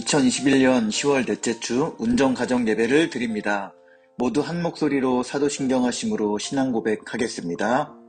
2021년 10월 넷째 주 운정 가정 예배를 드립니다. 모두 한 목소리로 사도신경 하심으로 신앙 고백하겠습니다.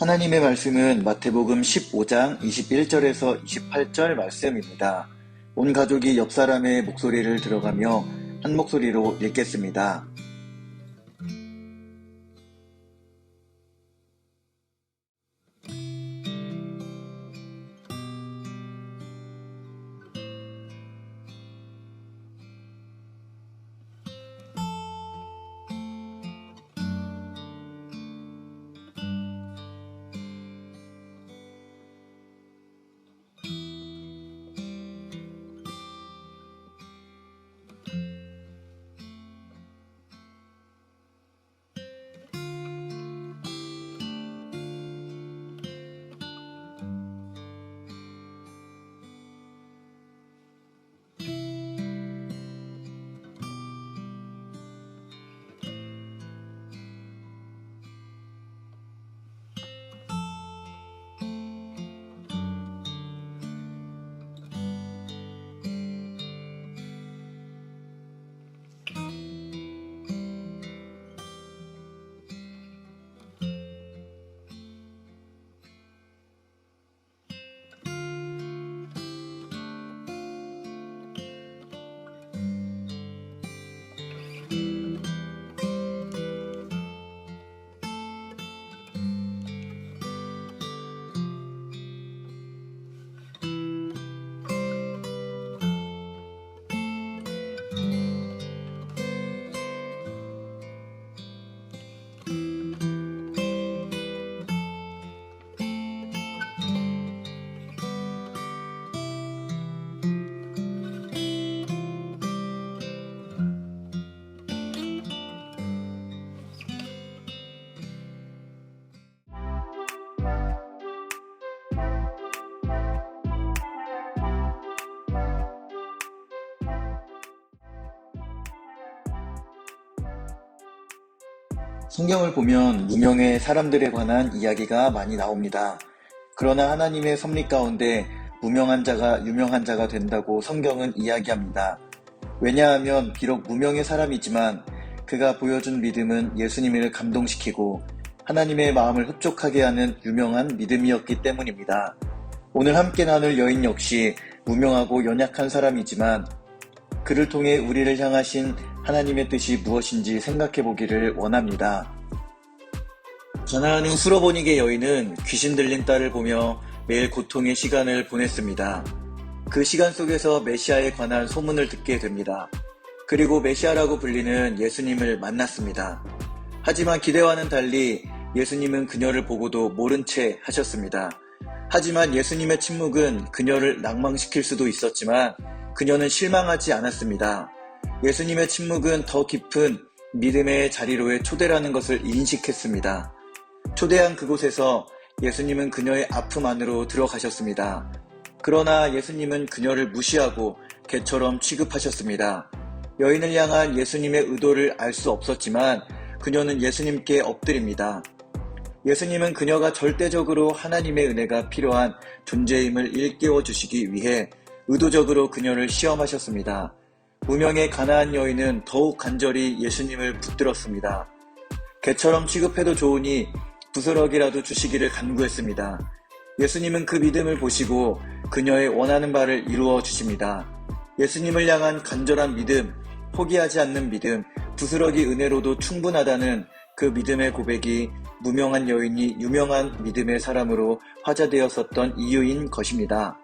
하나님의 말씀은 마태복음 15장 21절에서 28절 말씀입니다. 온 가족이 옆 사람의 목소리를 들어가며 한 목소리로 읽겠습니다. 성경을 보면 무명의 사람들에 관한 이야기가 많이 나옵니다. 그러나 하나님의 섭리 가운데 무명한 자가 유명한 자가 된다고 성경은 이야기합니다. 왜냐하면 비록 무명의 사람이지만 그가 보여준 믿음은 예수님을 감동시키고 하나님의 마음을 흡족하게 하는 유명한 믿음이었기 때문입니다. 오늘 함께 나눌 여인 역시 무명하고 연약한 사람이지만 그를 통해 우리를 향하신 하나님의 뜻이 무엇인지 생각해 보기를 원합니다. 가나안의 수로보니게 여인은 귀신 들린 딸을 보며 매일 고통의 시간을 보냈습니다. 그 시간 속에서 메시아에 관한 소문을 듣게 됩니다. 그리고 메시아라고 불리는 예수님을 만났습니다. 하지만 기대와는 달리 예수님은 그녀를 보고도 모른 채 하셨습니다. 하지만 예수님의 침묵은 그녀를 낭망시킬 수도 있었지만 그녀는 실망하지 않았습니다. 예수님의 침묵은 더 깊은 믿음의 자리로의 초대라는 것을 인식했습니다. 초대한 그곳에서 예수님은 그녀의 아픔 안으로 들어가셨습니다. 그러나 예수님은 그녀를 무시하고 개처럼 취급하셨습니다. 여인을 향한 예수님의 의도를 알 수 없었지만 그녀는 예수님께 엎드립니다. 예수님은 그녀가 절대적으로 하나님의 은혜가 필요한 존재임을 일깨워 주시기 위해 의도적으로 그녀를 시험하셨습니다. 무명의 가나안 여인은 더욱 간절히 예수님을 붙들었습니다. 개처럼 취급해도 좋으니 부스럭이라도 주시기를 간구했습니다. 예수님은 그 믿음을 보시고 그녀의 원하는 바를 이루어 주십니다. 예수님을 향한 간절한 믿음, 포기하지 않는 믿음, 부스럭이 은혜로도 충분하다는 그 믿음의 고백이 무명한 여인이 유명한 믿음의 사람으로 화제되었었던 이유인 것입니다.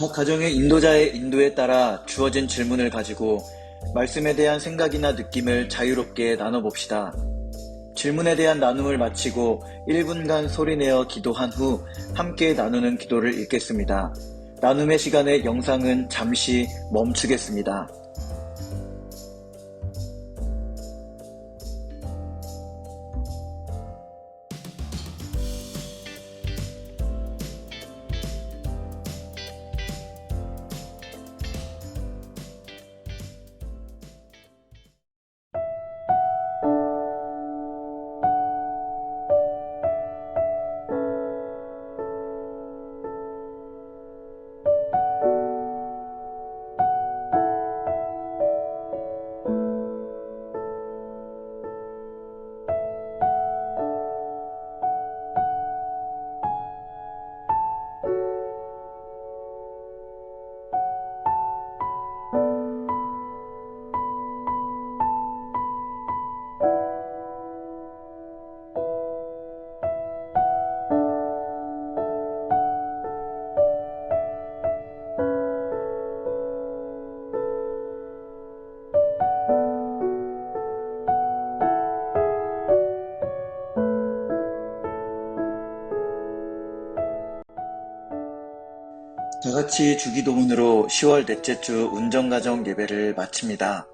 각 가정의 인도자의 인도에 따라 주어진 질문을 가지고 말씀에 대한 생각이나 느낌을 자유롭게 나눠봅시다. 질문에 대한 나눔을 마치고 1분간 소리내어 기도한 후 함께 나누는 기도를 읽겠습니다. 나눔의 시간에 영상은 잠시 멈추겠습니다. 다 같이 주기도문으로 10월 넷째 주 운전가정 예배를 마칩니다.